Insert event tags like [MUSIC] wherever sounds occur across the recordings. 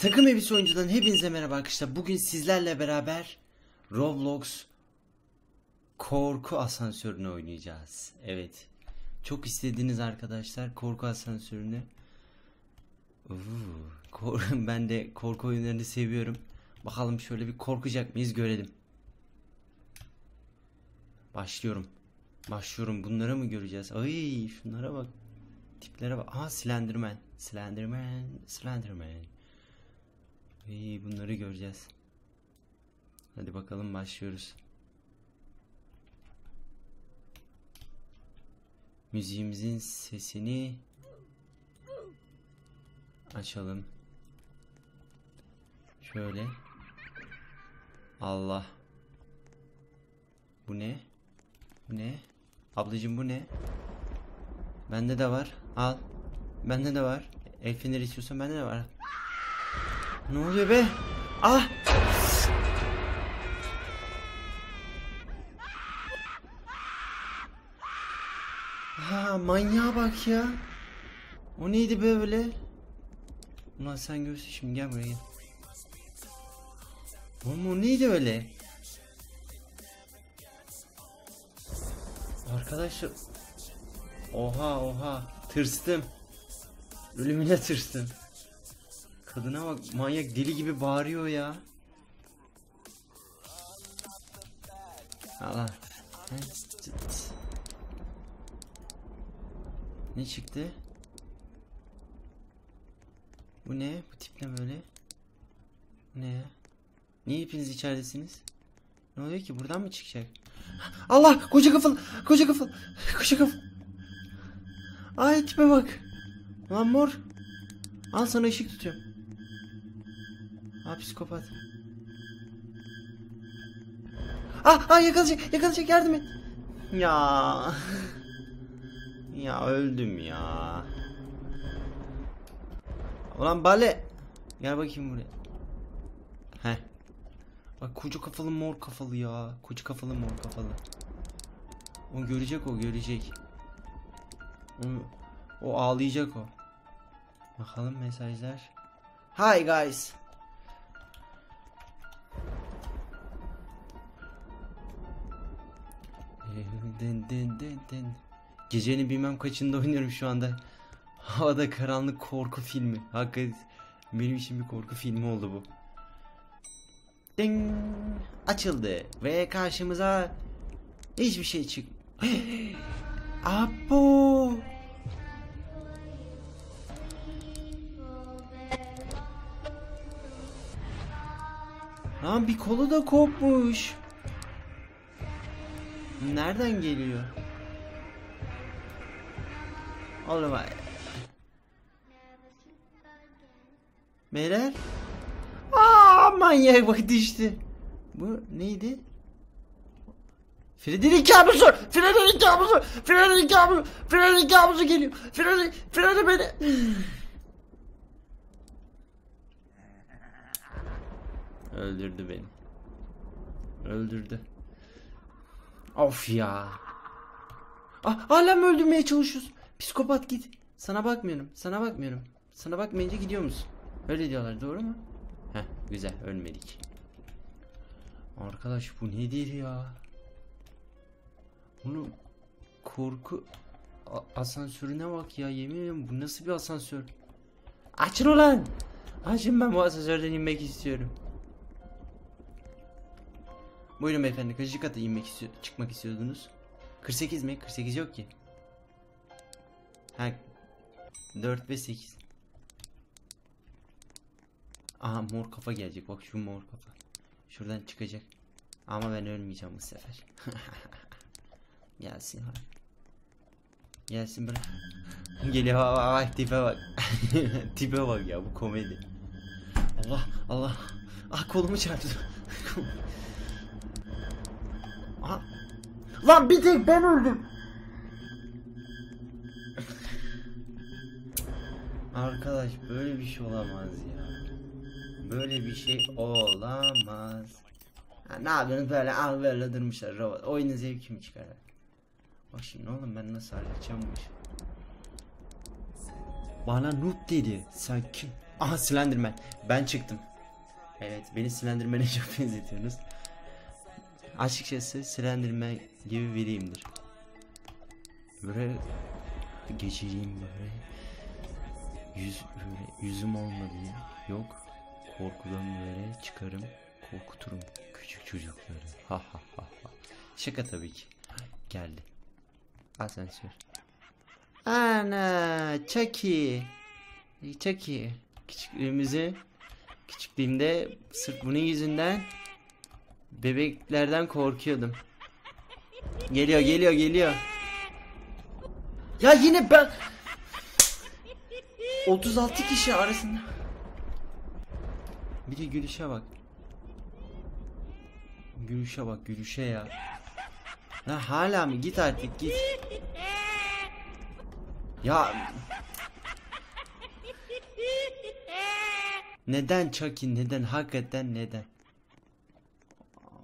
Takım Elbise Oyuncu'dan hepinize merhaba arkadaşlar. Bugün sizlerle beraber Roblox korku asansörünü oynayacağız. Evet. Çok istediğiniz arkadaşlar korku asansörünü. Uuu, [LAUGHS] ben de korku oyunlarını seviyorum. Bakalım şöyle bir korkacak mıyız görelim. Başlıyorum. Başlıyorum. Bunları mı göreceğiz? Ay şunlara bak. Tiplere bak. Aha Slenderman. Slenderman. Slenderman. İyi bunları göreceğiz. Hadi bakalım başlıyoruz. Müziğimizin sesini açalım. Şöyle. Allah. Bu ne? Bu ne? Ablacım bu ne? Bende de var. Al. Bende de var. El feneri istiyorsan bende de var. Ne oluyor be? Ah! Ha manyağa bak ya. O neydi be böyle? Ulan sen göğsü şimdi gel buraya gel. Oğlum o neydi öyle? Arkadaşlar Oha oha tırstım. Ölümüne tırstım. Kadına bak manyak deli gibi bağırıyor ya. Allah. Ne çıktı? Bu ne? Bu tip ne böyle? Ne ya? Niye hepiniz içeridesiniz? Ne oluyor ki? Buradan mı çıkacak? Allah! Koca kafalı! Koca kafalı! Koca kafalı! Ay tipe bak! Lan mor! Al sana ışık tutuyorum. Aa psikopat. Ah ah yakalayacak yakalayacak yardım et. Ya. [LAUGHS] ya öldüm ya. Ulan bale. Gel bakayım buraya. Heh. Bak koca kafalı mor kafalı ya. Koca kafalı mor kafalı. O görecek o görecek. O, o ağlayacak o. Bakalım mesajlar. Hi guys. Den den den den. Gecenin bilmem kaçında oynuyorum şu anda. Havada karanlık korku filmi. Hakikaten benim için bir korku filmi oldu bu. Ding! Açıldı ve karşımıza hiçbir şey çık. [GASPS] Apo! Lan bir kolu da kopmuş. Nereden geliyor? Ay- Beyler. Aa manyak bak düştü. Bu neydi? Frederick kabusu! Frederick kabusu! Frederick kabusu! Frederick kabusu geliyor! Frederick, Frederick beni! Öldürdü beni. Öldürdü. Of ya. Ah, hala mı öldürmeye çalışıyorsun? Psikopat git. Sana bakmıyorum. Sana bakmıyorum. Sana bakmayınca gidiyor musun? Öyle diyorlar doğru mu? Heh güzel ölmedik. Arkadaş bu nedir ya? Bunu korku A- asansörüne bak ya yemin ediyorum bu nasıl bir asansör? Açın ulan! Açın ben bu asansörden inmek istiyorum. Buyurun beyefendi kaçıncı kata inmek istiyor, çıkmak istiyordunuz? 48 mi? 48 yok ki. Ha 4 ve 8. Aha mor kafa gelecek bak şu mor kafa. Şuradan çıkacak. Ama ben ölmeyeceğim bu sefer. [LAUGHS] Gelsin abi. Gelsin bırak. [LAUGHS] Geliyor bak bak, tipe bak. [LAUGHS] tipe bak ya bu komedi. Allah Allah. Ah kolumu çarptı. Lan bir tek ben öldüm. Arkadaş böyle bir şey olamaz ya. Böyle bir şey olamaz. Ha, ne yapıyorsunuz böyle al böyle durmuşlar robot. Oyunun zevki mi çıkar? Bak şimdi oğlum ben nasıl halledeceğim bu işi. Bana noob dedi. Sen kim? Aha Slenderman. Ben çıktım. Evet beni Slenderman'e çok benzetiyorsunuz. Açıkçası Slenderman gibi biriyimdir. Böyle geçeceğim böyle. Yüz, böyle yüzüm olmadı. Yok. Korkudan böyle çıkarım. Korkuturum küçük çocukları. Ha ha ha ha. Şaka tabii ki. Geldi. Asansör. Ana Chucky. Chucky. Küçüklüğümüzü küçüklüğümde sırf bunun yüzünden bebeklerden korkuyordum. Geliyor geliyor geliyor. Ya yine ben 36 kişi arasında. Bir de gülüşe bak. Gülüşe bak gülüşe ya. Ha hala mı? Git artık git. Ya Neden Chucky neden hakikaten neden?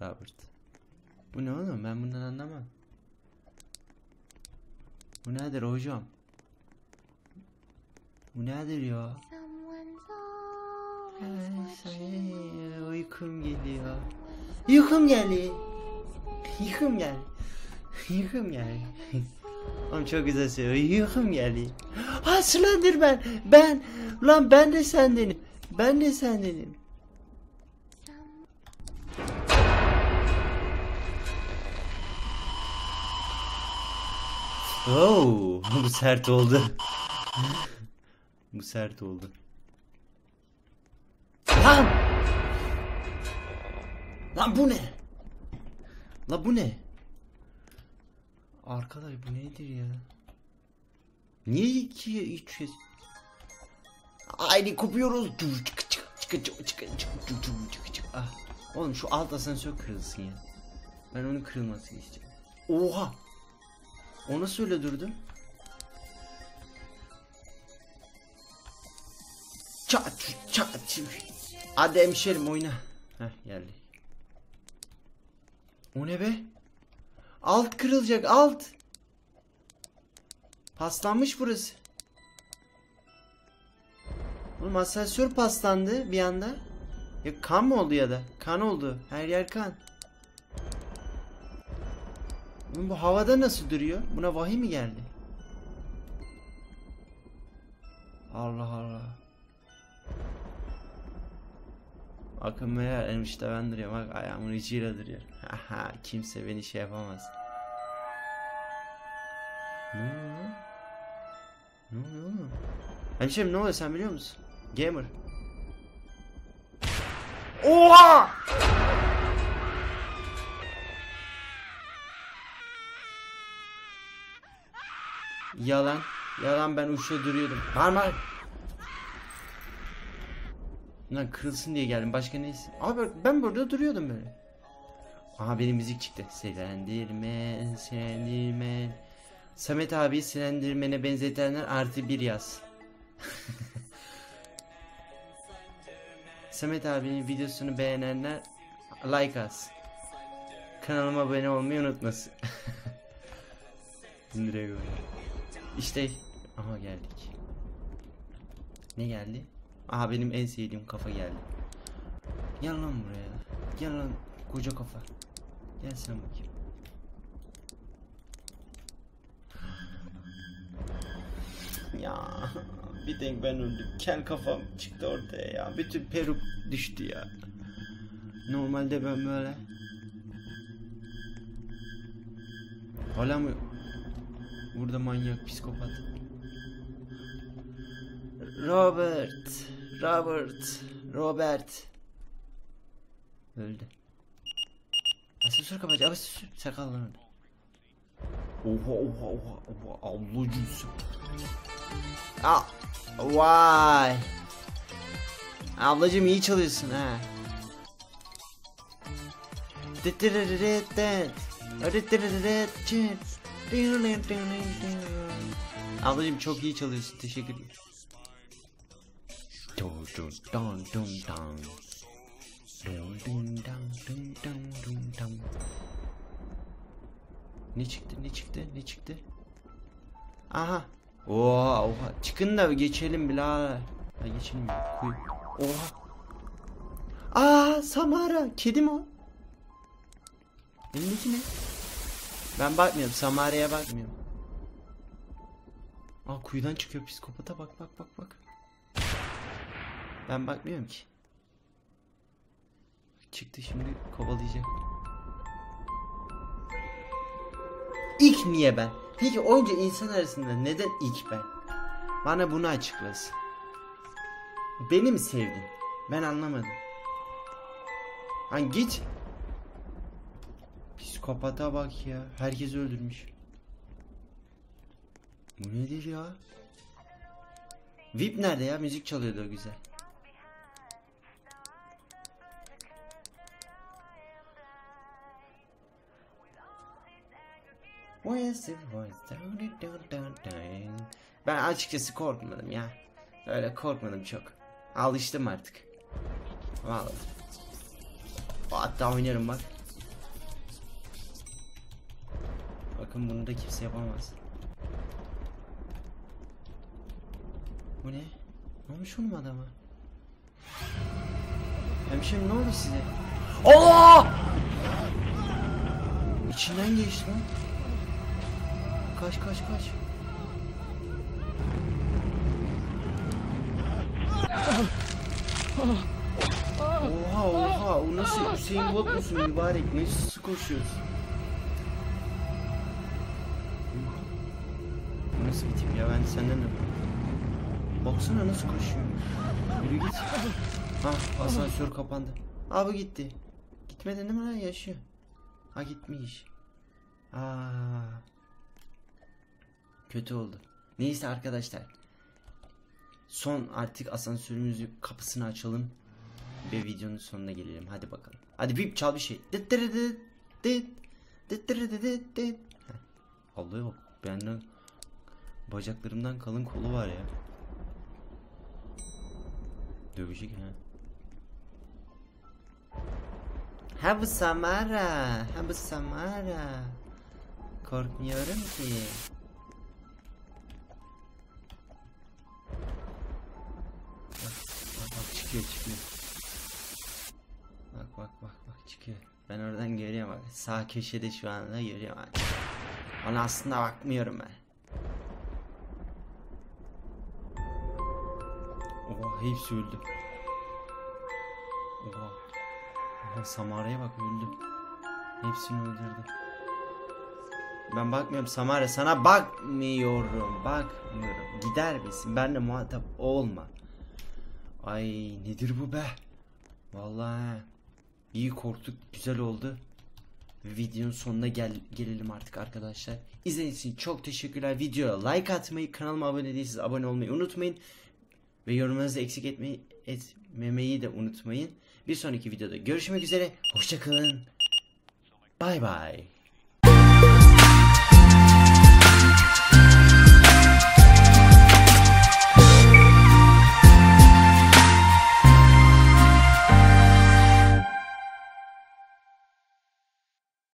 Robert. Bu ne oğlum? Ben bundan anlamam. Bu nedir hocam? Bu nedir ya? Ay, uykum geliyor. Uykum geliyor. Uykum gel. Uykum gel. Oğlum çok güzel söylüyor. Uykum geliyor. Ha Slenderman. Ben. Lan ben de sendenim. Ben de sendenim. Oo, bu sert oldu. bu sert oldu. Lan! Lan bu ne? La bu ne? Arkadaş bu nedir ya? Niye iki üç kez? Aynı kopuyoruz. Çık çık çık çık çık çık çık çık. Ah. Oğlum şu alt asansör kırılsın ya. Ben onun kırılmasını istiyorum. Oha! O nasıl öyle durdu? Çat çat. Hadi hemşerim oyna. Heh geldi. O ne be? Alt kırılacak alt. Paslanmış burası. Oğlum asansör paslandı bir anda. Ya kan mı oldu ya da? Kan oldu. Her yer kan. Bu havada nasıl duruyor? Buna vahiy mi geldi? Allah Allah. Akın meğer enişte ben duruyorum. Bak ayağımın ucuyla duruyor. Haha kimse beni şey yapamaz. Ne oluyor? Ne oluyor? Hemşerim ne oluyor sen biliyor musun? Gamer. Oha! Yalan. Yalan ben uçta duruyordum. Parmak. Lan kırılsın diye geldim. Başka neyse. Abi ben burada duruyordum böyle. Aha benim müzik çıktı. Silendirmen, silendirmen. Samet abi silendirmene benzetenler artı bir yaz. [LAUGHS] Samet abinin videosunu beğenenler like as. Kanalıma abone olmayı unutmasın. [LAUGHS] Öyle. İşte aha geldik. Ne geldi? Aha benim en sevdiğim kafa geldi. Gel lan buraya. Gel lan koca kafa. Gel sen bakayım. Ya bir tek ben öldüm. Kel kafam çıktı ortaya ya. Bütün peruk düştü ya. Normalde ben böyle. Hala mı? Burada manyak psikopat. Robert. Robert. Robert. Öldü. Asansör kapatacak. Asansör. Sakal lan Oha oha oha oha. Allah cünsü. Al. Vay. Ablacım iyi çalıyorsun ha. Dıt dıt dıt dıt dıt. Dıt dıt dıt dıt dun dun dun dun dun dun. Ne çıktı? Ne çıktı? Ne çıktı? Aha. Oha, oha. Çıkın da geçelim birader. Ha geçelim. Kuyu. Oha. Aa Samara. Kedi mi o? Elindeki ne? Ben bakmıyorum. Samara'ya bakmıyorum. Aa kuyudan çıkıyor psikopata bak bak bak bak. Ben bakmıyorum ki. Çıktı şimdi kovalayacak. İlk niye ben? Peki onca insan arasında neden ilk ben? Bana bunu açıklasın. Beni mi sevdin? Ben anlamadım. Lan git. Psikopata bak ya. Herkes öldürmüş. Bu nedir ya? VIP nerede ya? Müzik çalıyordu o güzel. Ben açıkçası korkmadım ya. Öyle korkmadım çok. Alıştım artık. Vallahi. Hatta oynarım bak. Bakın bunu da kimse yapamaz. Bu ne? Ne olmuş oğlum adama? Hemşerim ne oldu size? Allah! İçinden geçti lan. Kaç kaç kaç. Oha oha o nasıl Hüseyin Bolt musun mübarek nasıl koşuyorsun? Nasıl tip ya ben senden de Baksana nasıl koşuyor. Yürü git. Ha asansör kapandı. Abi gitti. Gitmedi değil mi lan yaşıyor. Ha gitmiş. Aa. Kötü oldu. Neyse arkadaşlar. Son artık asansörümüzü kapısını açalım. Ve videonun sonuna gelelim. Hadi bakalım. Hadi bip çal bir şey. Dıt dıt dıt. Dıt dıt dıt dıt. Heh. Vallahi bak benden bacaklarımdan kalın kolu var ya. Dövecek ha. Ha bu Samara. Ha bu Samara. Korkmuyorum ki. Bak, bak, çıkıyor çıkıyor. Bak bak bak bak çıkıyor. Ben oradan görüyorum bak. Sağ köşede şu anda görüyorum. Ona aslında bakmıyorum ben. Oha hepsi öldü. Oha. Oha Samara'ya bak öldü. Hepsini öldürdü. Ben bakmıyorum Samara sana bakmıyorum. Bakmıyorum. Gider misin? Benle muhatap olma. Ay nedir bu be? Vallahi iyi korktuk. Güzel oldu. Videonun sonuna gel gelelim artık arkadaşlar. İzlediğiniz için çok teşekkürler. Videoya like atmayı, kanalıma abone değilseniz abone olmayı unutmayın. Ve yorumlarınızı eksik etmeyi, etmemeyi de unutmayın. Bir sonraki videoda görüşmek üzere. Hoşçakalın. Bay bay.